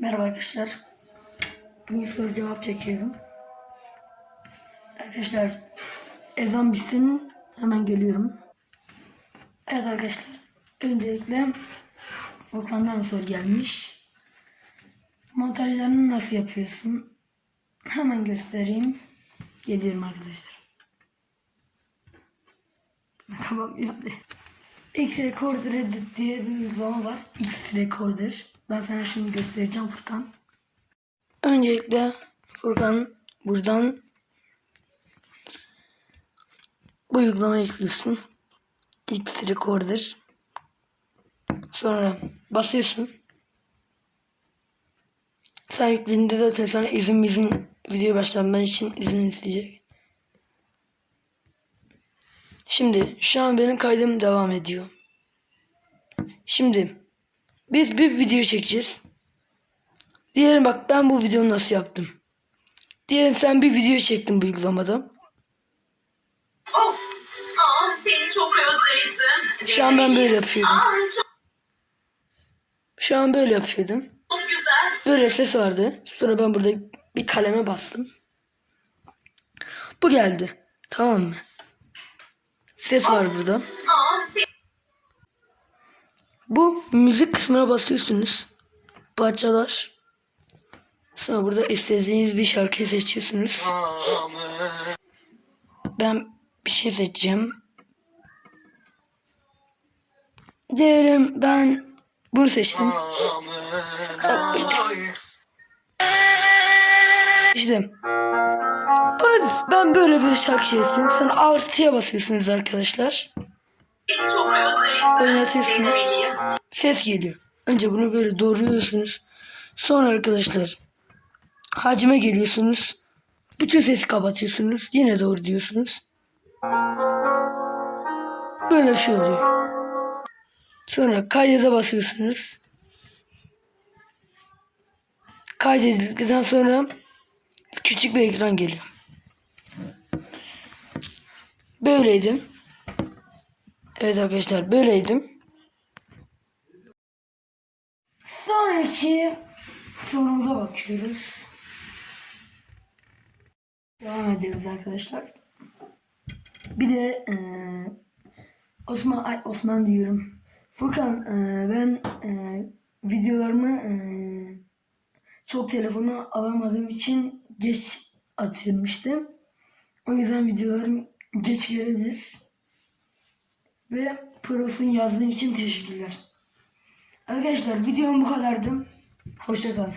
Merhaba arkadaşlar. Bugün soru cevap çekiyorum. Arkadaşlar ezan bitsin hemen geliyorum. Evet arkadaşlar. Öncelikle Furkan'dan soru gelmiş. Montajlarını nasıl yapıyorsun? Hemen göstereyim. Geliyorum arkadaşlar. Tamam yani. X Recorder diye bir uygulama var. X Recorder. Ben sana şimdi göstereceğim Furkan. Öncelikle Furkan buradan bu uygulamayı yüklüyorsun. X Recorder. Sonra basıyorsun. Sen yüklediğinde zaten sana izin izin video başlanman için izin isteyecek. Şimdi şu an benim kaydım devam ediyor. Şimdi biz bir video çekeceğiz. Diyelim bak ben bu videoyu nasıl yaptım. Diyelim sen bir video çektin bu uygulamada. Oh, aa, seni çok özledim. Şu an ben böyle yapıyordum. Aa, çok, Şu an böyle yapıyordum. çok güzel. Böyle ses vardı. Sonra ben burada bir kaleme bastım. Bu geldi. Tamam mı? Ses var burada. Bu müzik kısmına basıyorsunuz. Parçalar. Sonra burada istediğiniz bir şarkıyı seçiyorsunuz. Ben bir şey seçeceğim. Diyelim ben bunu seçtim. İşte bunu ben böyle bir şarkı seçtim. Sonra artıya basıyorsunuz arkadaşlar. Oynatıyorsunuz. Ses geliyor. Önce bunu böyle doğruyorsunuz. Sonra arkadaşlar hacime geliyorsunuz. Bütün sesi kapatıyorsunuz. Yine doğru diyorsunuz. Böyle bir şey oluyor. Sonra kayda basıyorsunuz. Kaydedildikten sonra küçük bir ekran geliyor. Böyleydim. Evet arkadaşlar böyleydim. Sonraki sorumuza bakıyoruz. Devam ediyoruz arkadaşlar. Bir de eee, Osman ay Osman diyorum. Furkan eee, ben eee, videolarımı eee, çok telefonu alamadığım için geç atılmıştım. O yüzden videolarım geç gelebilir. Ve Pros'un yazdığın için teşekkürler. Arkadaşlar videom bu kadardı. Hoşçakalın.